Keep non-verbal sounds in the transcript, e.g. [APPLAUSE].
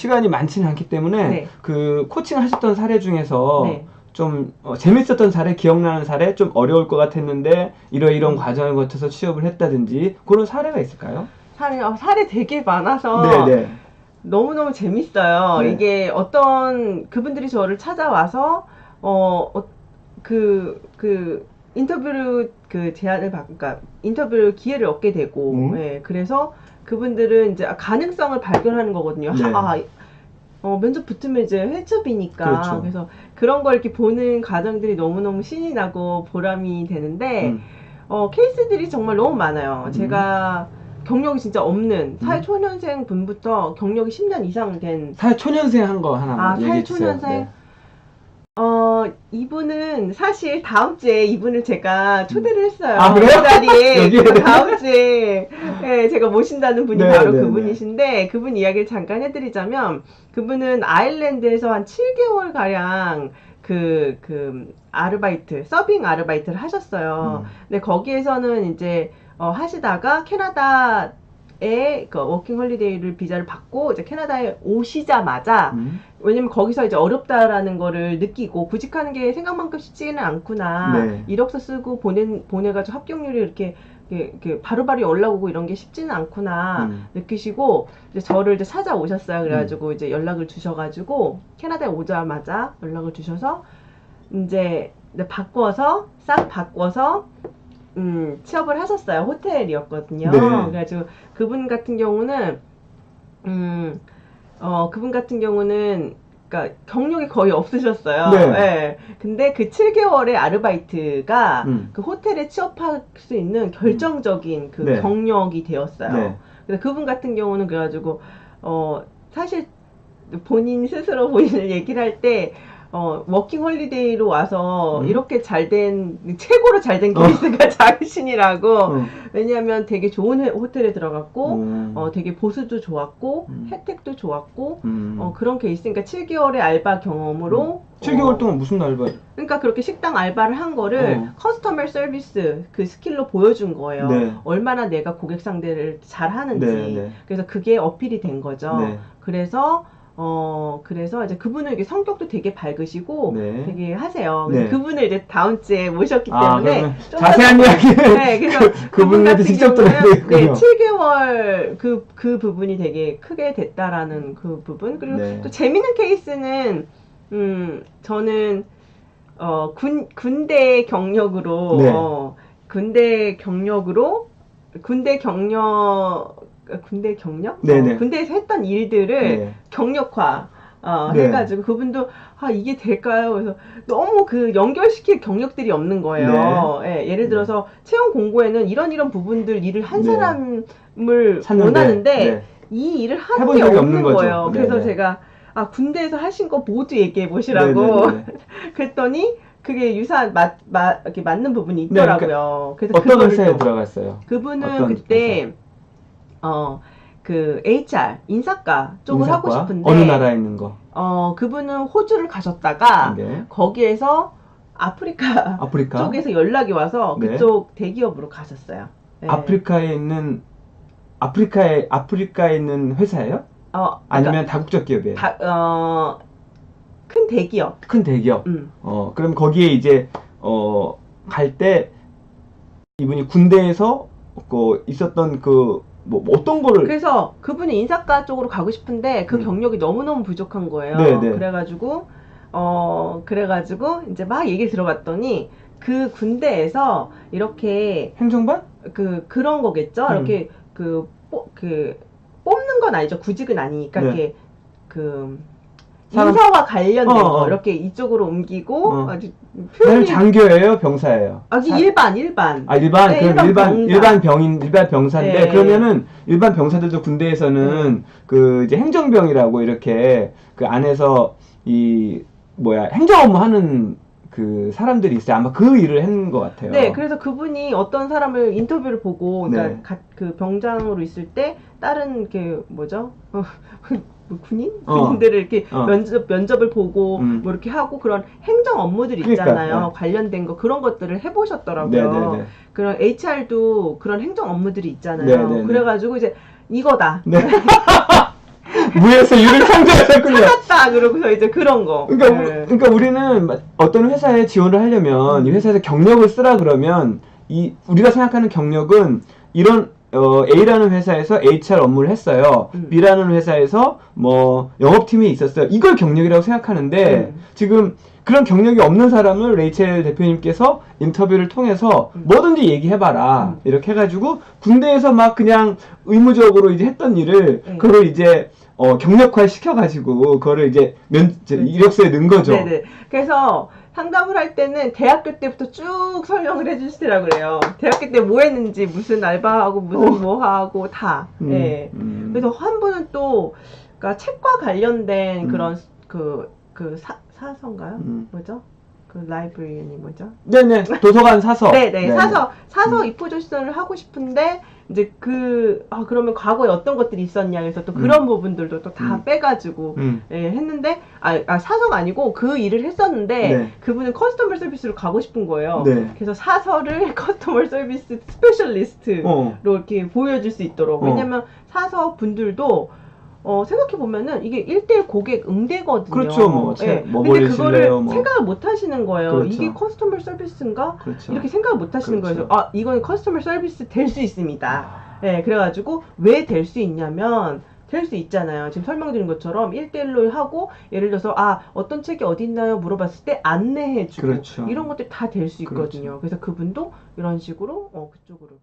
시간이 많지는 않기 때문에 네. 그 코칭 하셨던 사례 중에서 네. 좀 어, 재밌었던 사례, 기억나는 사례, 좀 어려울 것 같았는데 이러 이런 음. 과정을 거쳐서 취업을 했다든지 그런 사례가 있을까요? 사례, 어, 사례 되게 많아서 네, 네. 너무너무 재밌어요. 네. 이게 어떤 그분들이 저를 찾아와서 어, 어, 그, 그, 인터뷰를 그 제안을 받, 그러니까 인터뷰 기회를 얻게 되고, 음. 예, 그래서 그분들은 이제 가능성을 발견하는 거거든요. 네. 아, 어, 면접 붙으면 이제 회첩이니까. 그렇죠. 그래서 그런 걸 이렇게 보는 과정들이 너무너무 신이 나고 보람이 되는데, 음. 어, 케이스들이 정말 너무 많아요. 음. 제가 경력이 진짜 없는 음. 사회 초년생 분부터 경력이 10년 이상 된, 사회 초년생 한 거 하나만 아, 주세요. 사회 초년생? 네. 어, 이분은 사실 다음 주에 이분을 제가 초대를 했어요. 아, 그래요? 그 자리에. [LAUGHS] 여기에? 그래서 다음 주에 예, 제가 모신다는 분이 네, 바로 네, 그분이신데 그분 이야기를 잠깐 해드리자면 그분은 아일랜드에서 한 7개월 가량 그, 그, 아르바이트, 서빙 아르바이트를 하셨어요. 음. 근데 거기에서는 이제 어, 하시다가 캐나다 에그 워킹 홀리데이를 비자를 받고 이제 캐나다에 오시자마자 음. 왜냐면 거기서 이제 어렵다라는 거를 느끼고 구직하는 게 생각만큼 쉽지는 않구나. 네. 이력서 쓰고 보내 보내가지고 합격률이 이렇게 이렇게, 이렇게 바로바로 연락 오고 이런 게 쉽지는 않구나 음. 느끼시고 이제 저를 이제 찾아오셨어요. 그래가지고 이제 연락을 주셔가지고 캐나다에 오자마자 연락을 주셔서 이제 바꿔서 싹 바꿔서 음, 취업을 하셨어요. 호텔이었거든요. 네. 그래가지고 그분 같은 경우는 음, 어, 그분 같은 경우는 그러니까 경력이 거의 없으셨어요. 네. 예. 근데 그 7개월의 아르바이트가 음. 그 호텔에 취업할 수 있는 결정적인 그 네. 경력이 되었어요. 네. 그래서 그분 같은 경우는 그래가지고 어 사실 본인 스스로 본인을 얘기를 할 때 어, 워킹 홀리데이로 와서 음. 이렇게 잘 된, 최고로 잘된 어. 케이스가 [LAUGHS] 자신이라고. 음. 왜냐하면 되게 좋은 회- 호텔에 들어갔고, 음. 어, 되게 보수도 좋았고, 음. 혜택도 좋았고, 음. 어, 그런 케이스. 그러니까 7개월의 알바 경험으로. 7개월 어, 동안 무슨 알바? 그러니까 그렇게 식당 알바를 한 거를 어. 커스터머 서비스 그 스킬로 보여준 거예요. 네. 얼마나 내가 고객 상대를 잘 하는지. 네, 네. 그래서 그게 어필이 된 거죠. 네. 그래서 어 그래서 이제 그분은 이게 성격도 되게 밝으시고 네. 되게 하세요. 그래서 네. 그분을 이제 다음 주에 모셨기 아, 때문에 그러면 좀 자세한 더- 이야기는 네, 그래서 그- [LAUGHS] 그분 그분한테 같은 직접 경우는 되겠군요. 네, 7개월 그, 그 부분이 되게 크게 됐다라는 그 부분. 그리고 네. 또 재밌는 케이스는, 음, 저는, 어, 군, 군대 경력으로, 네. 어, 군대 경력으로, 군대 경력, 군대 경력? 네네. 어, 군대에서 했던 일들을 네. 경력화, 어, 네. 해가지고 그분도 아 이게 될까요? 그래서 너무 그 연결시킬 경력들이 없는 거예요. 예, 예를 들어서 채용 공고에는 이런 이런 부분들 일을 한 네. 사람을 샀는데, 원하는데 네. 이 일을 하는 게 없는. 거예요. 그래서 네네. 제가 아 군대에서 하신 거 모두 얘기해 보시라고. [LAUGHS] 그랬더니 그게 유사한 맞, 맞 이렇게 맞는 부분이 네, 그러니까 있더라고요. 그래서 어떤 회사에 좀- 들어갔어요? 그분은 그때 어 그 HR 인사과 쪽을 하고 인사과? 싶은데 어느 나라에 있는 거? 어 그분은 호주를 가셨다가 네. 거기에서 아프리카 아프리카? [LAUGHS] 쪽에서 연락이 와서 네. 그쪽 대기업으로 가셨어요. 네. 아프리카에 있는 아프리카에 아프리카에 있는 회사예요? 어, 아니면 다국적 기업이에요? 다, 어, 큰 대기업. 큰 대기업. 음. 어, 그럼 거기에 이제 어, 갈 때 이분이 군대에서 그 있었던 그 뭐 어떤 거를 그래서 그분이 인사과 쪽으로 가고 싶은데 그 음. 경력이 너무너무 부족한 거예요. 네, 네. 그래가지고 어 그래가지고 이제 막 얘기 를 들어봤더니 그 군대에서 이렇게 행정반? 그 그런 거겠죠. 음. 이렇게 그, 뽑, 그 뽑는 건 아니죠. 구직은 아니니까 네. 이렇게 그 사람- 인사와 관련된 어, 거 어. 이렇게 이쪽으로 옮기고 어. 아주 나는 표현이 장교예요, 병사예요? 아 사- 일반 일반 아 일반 네, 그럼 일반 일반 병사. 일반 병인 일반 병사인데 네. 그러면은 일반 병사들도 군대에서는 그 이제 행정병이라고 이렇게 그 안에서 이 뭐야 행정 업무 하는 그 사람들이 있어요. 아마 그 일을 했는 것 같아요. 네, 그래서 그분이 어떤 사람을 인터뷰를 보고, 그러니까 네. 가- 그 병장으로 있을 때 다른 그 뭐죠? 군인? 어. 군인들을 이렇게 어. 면접 면접을 보고 음. 뭐 이렇게 하고 그런 행정 업무들 그러니까, 있잖아요. 네. 관련된 거 그런 것들을 해보셨더라고요. 네네네. 그런 HR도 그런 행정 업무들이 있잖아요. 네네네. 그래가지고 이제 이거다. 네. [LAUGHS] 무에서 유를 창조하셨군요. 찾았다 그러고서 이제 그런 거. 그러니까, 네. 그러니까 우리는 마- 어떤 회사에 지원을 하려면 이 회사에서 경력을 쓰라 그러면 이 우리가 생각하는 경력은 이런 어, A라는 회사에서 HR 업무를 했어요. 음. B라는 회사에서 뭐 영업팀에 있었어요. 이걸 경력이라고 생각하는데 음. 지금 그런 경력이 없는 사람을 레이첼 대표님께서 인터뷰를 통해서 음. 뭐든지 얘기해봐라 음. 이렇게 해가지고 군대에서 막 그냥 의무적으로 이제 했던 일을 네. 그걸 이제 어, 경력화 시켜가지고 그거를 이제 면 이제 네. 이력서에 넣은 거죠. 네네. 그래서 상담을 할 때는 대학교 때부터 쭉 설명을 해주시더라고 그래요. 대학교 때 뭐 했는지, 무슨 알바하고, 무슨 어. 뭐 하고, 다. 음, 예. 음. 그래서 한 분은 또, 그러니까 책과 관련된 음. 그런, 그, 그 사, 사서인가요? 음. 뭐죠? 그 라이브러리언이 뭐죠? 네네 도서관 사서. 네네. 사서, 사서 음. 이 포지션을 하고 싶은데, 이제 그, 아, 그러면 과거에 어떤 것들이 있었냐. 그래서 또 그런 부분들도 또다 음. 빼가지고, 음. 예, 했는데, 아, 아, 사서가 아니고 그 일을 했었는데, 네. 그분은 커스터머 서비스로 가고 싶은 거예요. 네. 그래서 사서를 커스터머 서비스 스페셜리스트로 어. 이렇게 보여줄 수 있도록. 어. 왜냐면 사서 분들도, 어, 생각해보면은 이게 1대1 고객 응대거든요. 그렇죠, 뭐, 체- 예. 뭐 근데 그거를 뭐. 생각을 못 하시는 거예요. 그렇죠. 이게 커스터머 서비스인가? 그렇죠. 이렇게 생각을 못 하시는 그렇죠. 거예요. 아, 이건 커스터머 서비스 될 수 있습니다. 아. 예, 그래가지고 왜 될 수 있냐면 될 수 있잖아요. 지금 설명드린 것처럼 1대1로 하고 예를 들어서 아 어떤 책이 어디 있나요 물어봤을 때 안내해주고 그렇죠. 이런 것들이 다될수 있거든요. 그렇죠. 그래서 그분도 이런 식으로 어, 그쪽으로